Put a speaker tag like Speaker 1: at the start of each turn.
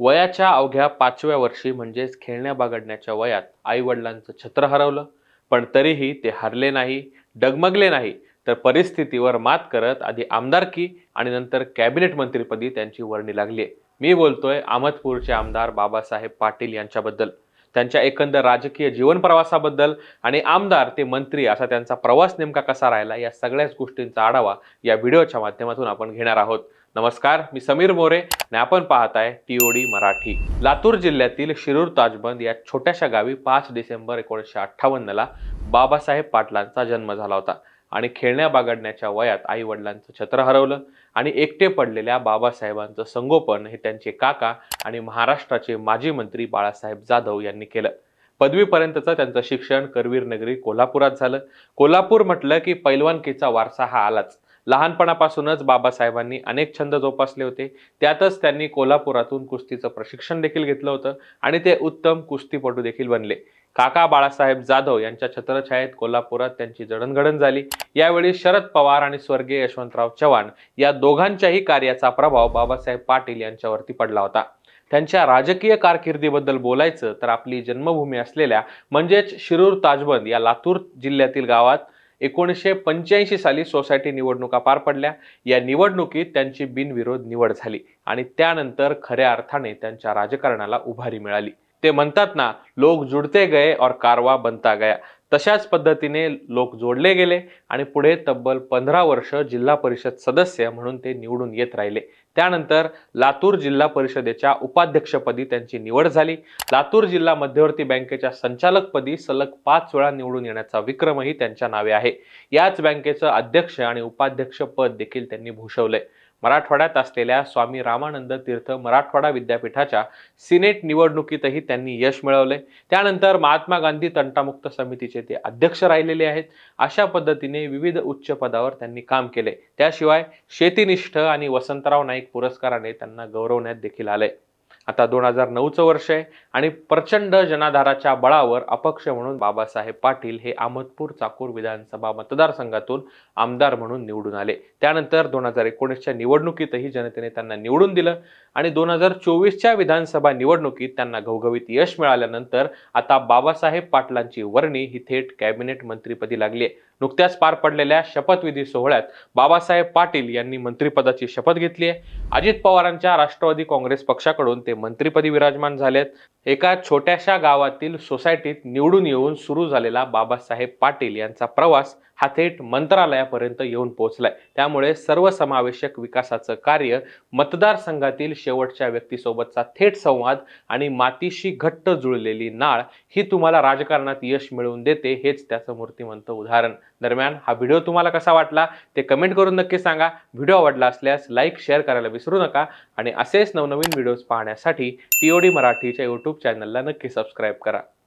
Speaker 1: वयाच्या अवघ्या पाचव्या वर्षी म्हणजेच खेळण्या बागडण्याच्या वयात वडिलांचं छत्र हरवलं पण तरीही ते हरले नाही डगमगले नाही तर परिस्थितीवर मात करत आधी आमदारकी आणि नंतर कॅबिनेट मंत्रीपदी त्यांची वर्णी लागली मी बोलतोय अहमदपूरचे आमदार बाबासाहेब पाटील यांच्याबद्दल त्यांच्या एकंदर राजकीय जीवन प्रवासाबद्दल आणि आमदार ते मंत्री असा त्यांचा प्रवास नेमका कसा राहिला या सगळ्याच गोष्टींचा आढावा या व्हिडिओच्या माध्यमातून आपण घेणार आहोत नमस्कार मी समीर मोरे आणि आपण पाहत आहे टीओडी मराठी लातूर जिल्ह्यातील शिरूर ताजबंद या छोट्याशा गावी पाच डिसेंबर एकोणीसशे अठ्ठावन्नला बाबासाहेब पाटलांचा जन्म झाला होता आणि खेळण्या बागडण्याच्या वयात आई वडिलांचं छत्र हरवलं आणि एकटे पडलेल्या बाबासाहेबांचं संगोपन हे त्यांचे काका आणि महाराष्ट्राचे माजी मंत्री बाळासाहेब जाधव यांनी केलं पदवीपर्यंतचं त्यांचं शिक्षण करवीर नगरी कोल्हापुरात झालं कोल्हापूर म्हटलं की पैलवानकीचा वारसा हा आलाच लहानपणापासूनच बाबासाहेबांनी अनेक छंद जोपासले होते त्यातच त्यांनी कोल्हापुरातून कुस्तीचं प्रशिक्षण देखील घेतलं होतं आणि ते उत्तम कुस्तीपटू देखील बनले काका बाळासाहेब जाधव यांच्या छत्रछायेत कोल्हापुरात त्यांची जडणघडण झाली यावेळी शरद पवार आणि स्वर्गीय यशवंतराव चव्हाण या दोघांच्याही कार्याचा प्रभाव बाबासाहेब पाटील यांच्यावरती पडला होता त्यांच्या राजकीय कारकिर्दीबद्दल बोलायचं तर आपली जन्मभूमी असलेल्या म्हणजेच शिरूर ताजबंद या लातूर जिल्ह्यातील गावात एकोणीसशे पंच्याऐंशी साली सोसायटी निवडणुका पार पडल्या या निवडणुकीत त्यांची बिनविरोध निवड झाली आणि त्यानंतर खऱ्या अर्थाने त्यांच्या राजकारणाला उभारी मिळाली ते म्हणतात ना लोक जुडते गए और कारवा बनता गया तशाच पद्धतीने लोक जोडले गेले आणि पुढे तब्बल पंधरा वर्ष जिल्हा परिषद सदस्य म्हणून ते निवडून येत राहिले त्यानंतर लातूर जिल्हा परिषदेच्या उपाध्यक्षपदी त्यांची निवड झाली लातूर जिल्हा मध्यवर्ती बँकेच्या संचालकपदी सलग पाच वेळा निवडून येण्याचा विक्रमही त्यांच्या नावे आहे याच बँकेचं अध्यक्ष आणि उपाध्यक्ष पद देखील त्यांनी भूषवलंय मराठवाड्यात असलेल्या स्वामी रामानंद तीर्थ मराठवाडा विद्यापीठाच्या सिनेट निवडणुकीतही त्यांनी यश मिळवले त्यानंतर महात्मा गांधी तंटामुक्त समितीचे ते अध्यक्ष राहिलेले आहेत अशा पद्धतीने विविध उच्च पदावर त्यांनी काम केले त्याशिवाय शेतीनिष्ठ आणि वसंतराव नाईक पुरस्काराने त्यांना गौरवण्यात देखील आले आता दोन हजार नऊचं वर्ष आहे आणि प्रचंड जनाधाराच्या बळावर अपक्ष म्हणून बाबासाहेब पाटील हे अहमदपूर चाकूर विधानसभा मतदारसंघातून आमदार म्हणून निवडून आले त्यानंतर दोन हजार एकोणीसच्या निवडणुकीतही जनतेने त्यांना निवडून दिलं आणि दोन हजार चोवीसच्या विधानसभा निवडणुकीत त्यांना घवघवीत यश मिळाल्यानंतर आता बाबासाहेब पाटलांची वर्णी ही थेट कॅबिनेट मंत्रीपदी लागली आहे नुकत्याच पार पडलेल्या शपथविधी सोहळ्यात बाबासाहेब पाटील यांनी मंत्रिपदाची शपथ घेतली आहे अजित पवारांच्या राष्ट्रवादी काँग्रेस पक्षाकडून ते मंत्रिपदी विराजमान झालेत एका छोट्याशा गावातील सोसायटीत निवडून येऊन सुरू झालेला बाबासाहेब पाटील यांचा प्रवास हा थेट मंत्रालयापर्यंत येऊन पोहोचलाय त्यामुळे सर्वसमावेशक विकासाचं कार्य मतदारसंघातील शेवटच्या व्यक्तीसोबतचा थेट संवाद आणि मातीशी घट्ट जुळलेली नाळ ही तुम्हाला राजकारणात यश मिळवून देते हेच त्याचं मूर्तिमंत उदाहरण दरम्यान हा व्हिडिओ तुम्हाला कसा वाटला ते कमेंट करून नक्की सांगा व्हिडिओ आवडला असल्यास लाईक शेअर करायला विसरू नका आणि असेच नवनवीन व्हिडिओज पाहण्यासाठी टीओडी मराठीच्या यूट्यूब चॅनलला नक्की सबस्क्राईब करा